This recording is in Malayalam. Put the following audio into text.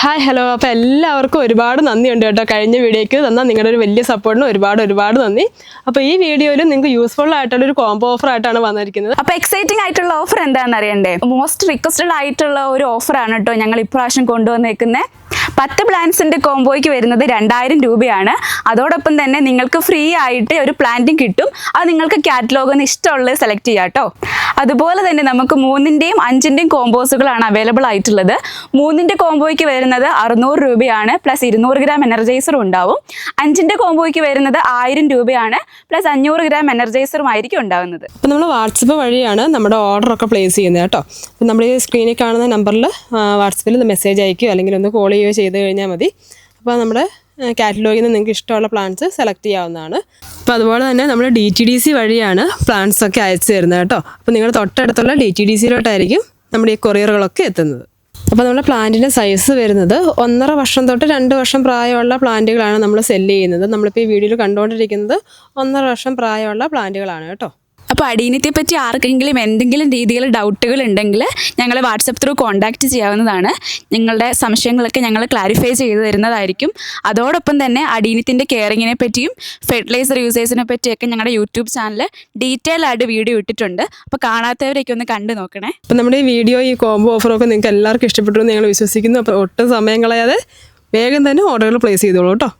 ഹായ് ഹലോ അപ്പോൾ എല്ലാവർക്കും ഒരുപാട് നന്ദിയുണ്ട് കേട്ടോ. കഴിഞ്ഞ വീഡിയോയ്ക്ക് തന്ന നിങ്ങളുടെ ഒരു വലിയ സപ്പോർട്ടിന് ഒരുപാട് ഒരുപാട് നന്ദി. അപ്പോൾ ഈ വീഡിയോയിൽ നിങ്ങൾക്ക് യൂസ്ഫുൾ ആയിട്ടുള്ള ഒരു കോംബോ ഓഫർ ആയിട്ടാണ് വന്നിരിക്കുന്നത്. അപ്പോൾ എക്സൈറ്റിംഗ് ആയിട്ടുള്ള ഓഫർ എന്താണെന്ന് അറിയണ്ടേ? മോസ്റ്റ് റിക്വസ്റ്റഡ് ആയിട്ടുള്ള ഒരു ഓഫറാണ് കേട്ടോ ഞങ്ങൾ ഇപ്രാവശ്യം കൊണ്ടുവന്നേക്കുന്നത് പത്ത് പ്ലാന്റ്സിന്റെ കോംബോയ്ക്ക് വരുന്നത് രണ്ടായിരം രൂപയാണ്. അതോടൊപ്പം തന്നെ നിങ്ങൾക്ക് ഫ്രീ ആയിട്ട് ഒരു പ്ലാന്റും കിട്ടും. അത് നിങ്ങൾക്ക് കാറ്റലോഗ് ഒന്ന് ഇഷ്ടമുള്ളത് സെലക്ട് ചെയ്യാം കേട്ടോ. അതുപോലെ തന്നെ നമുക്ക് മൂന്നിന്റെയും അഞ്ചിന്റെയും കോമ്പോസുകളാണ് അവൈലബിൾ ആയിട്ടുള്ളത്. മൂന്നിന്റെ കോംബോയ്ക്ക് വരുന്നത് അറുന്നൂറ് രൂപയാണ് പ്ലസ് ഇരുന്നൂറ് ഗ്രാം എനർജൈസറും ഉണ്ടാവും. അഞ്ചിന്റെ കോംബോയ്ക്ക് വരുന്നത് ആയിരം രൂപയാണ് പ്ലസ് അഞ്ഞൂറ് ഗ്രാം എനർജൈസറും ആയിരിക്കും ഉണ്ടാവുന്നത്. അപ്പോൾ നമ്മൾ വാട്സപ്പ് വഴിയാണ് നമ്മുടെ ഓർഡറൊക്കെ പ്ലേസ് ചെയ്യുന്നത് കേട്ടോ. അപ്പോൾ നമ്മൾ ഈ സ്ക്രീനിൽ കാണുന്ന നമ്പറിൽ വാട്സപ്പിൽ മെസ്സേജ് അയക്കുകയോ അല്ലെങ്കിൽ ഒന്ന് കോൾ ചെയ്യുകയോ ചെയ്ത് കഴിഞ്ഞാൽ മതി. അപ്പോൾ നമ്മുടെ കാറ്റലോഗിൽ നിന്ന് നിങ്ങൾക്ക് ഇഷ്ടമുള്ള പ്ലാന്റ്സ് സെലക്ട് ചെയ്യാവുന്നതാണ്. അപ്പോൾ അതുപോലെ തന്നെ നമ്മൾ ഡി ടി ഡി സി വഴിയാണ് പ്ലാന്റ്സ് ഒക്കെ അയച്ചു തരുന്നത് കേട്ടോ. അപ്പോൾ നിങ്ങൾ തൊട്ടടുത്തുള്ള ഡി ടി ഡി സിയിലോട്ടായിരിക്കും നമ്മുടെ ഈ കൊറിയറുകളൊക്കെ എത്തുന്നത്. അപ്പോൾ നമ്മുടെ പ്ലാന്റിന്റെ സൈസ് വരുന്നത് ഒന്നര വർഷം തൊട്ട് രണ്ട് വർഷം പ്രായമുള്ള പ്ലാന്റുകളാണ് നമ്മൾ സെല്ല് ചെയ്യുന്നത്. നമ്മളിപ്പോൾ ഈ വീഡിയോയിൽ കണ്ടുകൊണ്ടിരിക്കുന്നത് ഒന്നര വർഷം പ്രായമുള്ള പ്ലാന്റുകളാണ് കേട്ടോ. അപ്പോൾ അടീനത്തെ പറ്റി ആർക്കെങ്കിലും എന്തെങ്കിലും രീതിയിൽ ഡൗട്ടുകൾ ഉണ്ടെങ്കിൽ ഞങ്ങളെ വാട്സപ്പ് ത്രൂ കോൺടാക്ട് ചെയ്യാവുന്നതാണ്. നിങ്ങളുടെ സംശയങ്ങളൊക്കെ ഞങ്ങൾ ക്ലാരിഫൈ ചെയ്തു തരുന്നതായിരിക്കും. അതോടൊപ്പം തന്നെ അടീനത്തിന്റെ കെയറിങ്ങിനെ പറ്റിയും ഫെർട്ടിലൈസർ യൂസേഴ്സിനെ പറ്റിയൊക്കെ ഞങ്ങളുടെ യൂട്യൂബ് ചാനൽ ഡീറ്റെയിൽ ആയിട്ട് വീഡിയോ ഇട്ടിട്ടുണ്ട്. അപ്പോൾ കാണാത്തവരൊക്കെ ഒന്ന് കണ്ടു നോക്കണേ. അപ്പം നമ്മുടെ ഈ വീഡിയോ ഈ കോംബോ ഓഫറൊക്കെ നിങ്ങൾക്ക് എല്ലാവർക്കും ഇഷ്ടപ്പെട്ടു എന്ന് ഞങ്ങൾ വിശ്വസിക്കുന്നു. അപ്പോൾ ഒട്ടും സമയം കളയാതെ വേഗം തന്നെ ഓർഡറുകൾ പ്ലേസ് ചെയ്തോളൂ കേട്ടോ.